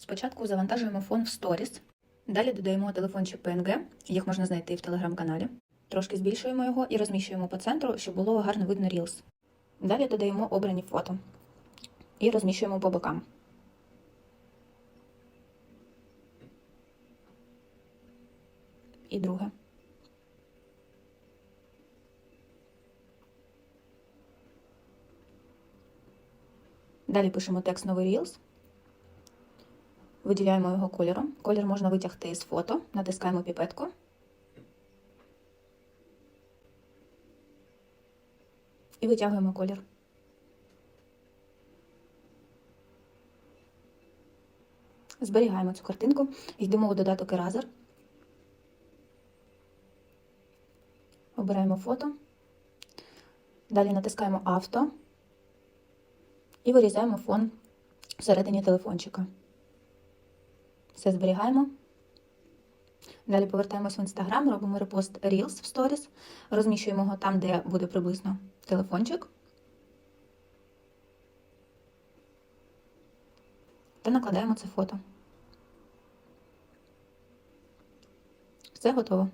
Спочатку завантажуємо фон в Stories, далі додаємо телефончик PNG, їх можна знайти в телеграм-каналі. Трошки збільшуємо його і розміщуємо по центру, щоб було гарно видно Reels. Далі додаємо обрані фото і розміщуємо по бокам. І друге. Далі пишемо текст новий Reels. Виділяємо його кольором. Колір можна витягти з фото, натискаємо піпетку. І витягуємо колір. Зберігаємо цю картинку, йдемо у додаток Eraser. Обираємо фото. Далі натискаємо авто і вирізаємо фон всередині телефончика. Все зберігаємо. Далі повертаємось в інстаграм, робимо репост Reels в Stories, розміщуємо його там, де буде приблизно телефончик. Та накладаємо це фото. Все готово.